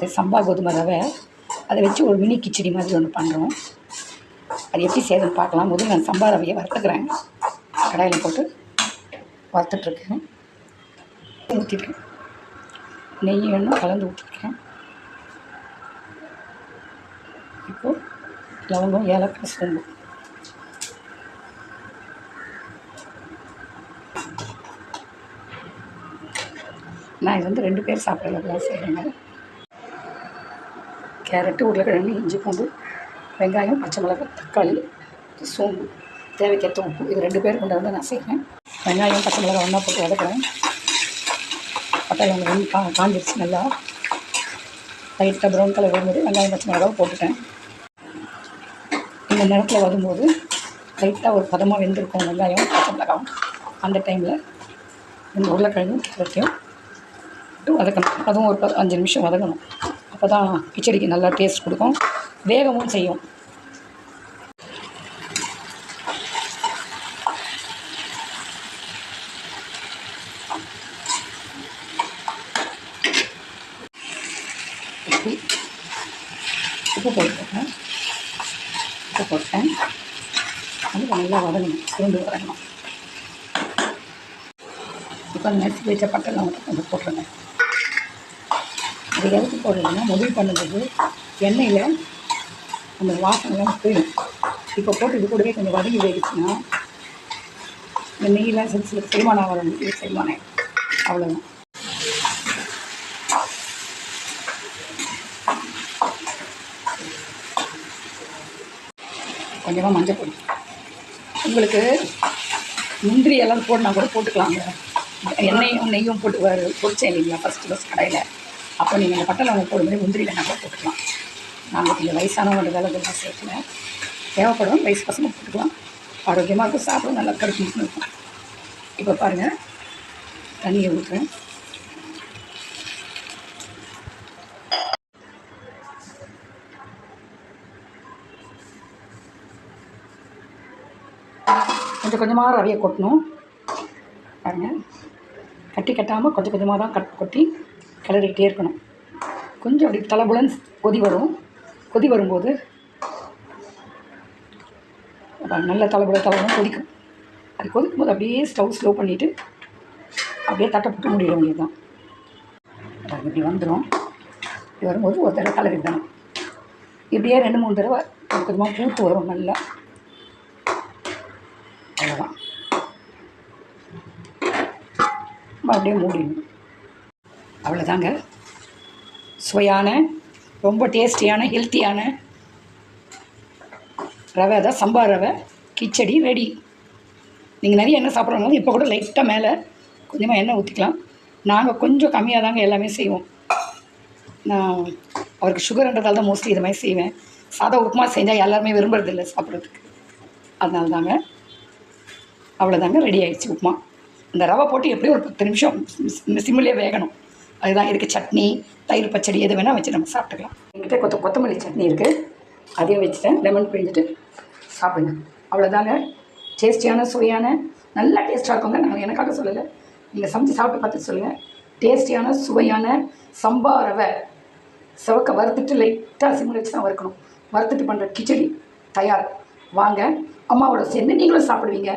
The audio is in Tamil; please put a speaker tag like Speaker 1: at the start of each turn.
Speaker 1: அது சம்பா கோதுமை ரவை. அதை வச்சு ஒரு மினி கிச்சடி மாதிரி ஒன்று பண்ணுறோம் அது எப்படி செய்யுதுன்னு பார்க்கலாம். முதல்ல நான் சம்பா ரவையை வறுத்துக்கிறேன். கடாயில் போட்டு வறுத்துட்ருக்கேன். ஊற்றிருக்கேன் நெய் வேணும் கலந்து ஊற்றிருக்கேன் இப்போது லவங்கம் ஏலக்காய் சோம்பு. நான் இது வந்து ரெண்டு பேர் சாப்பிட்ற அளவுலாம் செய்கிறேங்க கேரட்டு உருளைக்கிழங்கு இஞ்சி பூண்டு வெங்காயம் பச்சை மிளகாய் தக்காளி சோம்பு தேவைக்கேற்ற உப்பு. இது ரெண்டு பேர் கொண்டு வந்து நான் செய்கிறேன் வெங்காயம் பச்சை மிளகாய் ஒன்றா போட்டு வதக்குறேன். பட்டாளி ஒன்று வந்து கா காஞ்சிருச்சு நல்லா. லைட்டாக ப்ரௌன் கலர் வரும்போது வெங்காயம் பச்சை மிளகாவை போட்டுட்டேன். இந்த நேரத்தில் வரும்போது லைட்டாக ஒரு பதமாக வெந்திருக்கும் வெங்காயம் பச்சை மிளகாவும். அந்த டைமில் இந்த உருளைக்கிழங்கும் கேரட்டையும் வதக்கணும். அதுவும் ஒரு அஞ்சு நிமிஷம் வதக்கணும் அப்போ தான் கிச்சடிக்கு நல்லா டேஸ்ட் கொடுக்கும். வேகமும் செய்யும். உப்பு. உப்பு போட்டுருக்கேன் உப்பு போட்டேன் அது நல்லா வதங்கணும். சுருண்டு வரணும் இப்போ நெசி வச்ச பட்டெல்லாம் மட்டும் கொஞ்சம் போட்டுருங்க. அது எதுக்கு போடுறதுன்னா முதல் பண்ணும்போது எண்ணெயில் அந்த வாசனைலாம் போயிடும். இப்போ போட்டு இது கூடவே கொஞ்சம் வதங்கி போயிடுச்சுன்னா இந்த நெய்யெலாம் சில சில செரிமானம் வரும் இது செரிமானம் அவ்வளோதான் கொஞ்சமாக மஞ்சள் பொடி. உங்களுக்கு முந்திரி எல்லாம் போடணும் கூட போட்டுக்கலாங்க. எண்ணெயும் நெய்யும் போட்டு வரு பொரிச்சேன் இல்லைங்களா? ஃபஸ்ட்டு ஃபஸ்ட் கடையில். அப்போ நீங்கள் இந்த பட்டை லவங்கம் போடும்போது முந்திரி வேணா போட்டுக்கலாம். நாங்கள் கொஞ்சம் வயசானவங்க வேலை சேர்க்கல. தேவைப்படும் வயசு பசங்க போட்டுக்கலாம். ஆரோக்கியமாக இருக்கும் சாப்பிடும் நல்லா கடுப்பு இருக்கும். இப்போ பாருங்கள் தண்ணியை ஊற்றுறேன் கொஞ்சம் கொஞ்சமாக ரவையை கொட்டணும். பாருங்கள் கட்டி கட்டாமல் கொஞ்சம் கொஞ்சமாக தான் கட் கொட்டி கிளறிக்கிட்டே இருக்கணும். கொஞ்சம் அப்படி தலபுலன்னு கொதி வரும். கொதி வரும்போது நல்ல தலைபுல தலைபுலம் கொதிக்கும். அது கொதிக்கும் போது அப்படியே ஸ்டவ் ஸ்லோ பண்ணிவிட்டு அப்படியே தட்டை முடிய வேண்டியது தான் அது இப்படி வந்துடும் இப்படி வரும்போது ஒரு தடவை கலரி விடணும் இப்படியே ரெண்டு மூணு தடவை கொஞ்சம் கொஞ்சமாக பூத்து வரும் நல்லா. அவ்வளோதான் அப்படியே மூடிடணும். அவ்வளோதாங்க சுவையான ரொம்ப டேஸ்டியான ஹெல்த்தியான ரவை தான் சம்பா ரவை கிச்சடி ரெடி நீங்கள் நிறைய எண்ணெய் சாப்பிட்றவங்க இப்போ கூட லைட்டாக மேலே கொஞ்சமாக எண்ணெய் ஊற்றிக்கலாம் நாங்கள் கொஞ்சம் கம்மியாக தாங்க எல்லாமே செய்வோம். நான் அவருக்கு சுகர்ன்றதால தான் மோஸ்ட்லி இது மாதிரி செய்வேன். சாதா உப்புமா செஞ்சால் எல்லாருமே விரும்புறதில்லை சாப்பிட்றதுக்கு. அதனால தாங்க அவ்வளோதாங்க ரெடி ஆகிடுச்சு உப்புமா. இந்த ரவை போட்டு எப்படியும் ஒரு பத்து நிமிஷம் சிம்மிலே வேகணும். அதுதான் இருக்குது சட்னி தயிர் பச்சடி எது வேணால் வச்சு நம்ம சாப்பிட்டுக்கலாம். எங்கிட்ட கொத்த கொத்தமல்லி சட்னி இருக்குது அதையும் வச்சுட்டேன். லெமன் பிழிஞ்சிட்டு சாப்பிடுங்க. அவ்வளோதாங்க டேஸ்டியான சுவையான நல்லா டேஸ்ட்டாக இருக்குங்க. நான் எனக்காக சொல்லலை. நீங்கள் சமைச்சு சாப்பிட்டு பார்த்து சொல்லுங்கள் டேஸ்டியான சுவையான சம்பா ரவை சிவக்க வறுத்துட்டு லைட்டாக சிம்மில் வச்சு தான் வறுக்கணும். வறுத்துட்டு பண்ணுற கிச்சடி தயார். வாங்க. அம்மாவோட சேர்ந்து நீங்களும் சாப்பிடுவீங்க.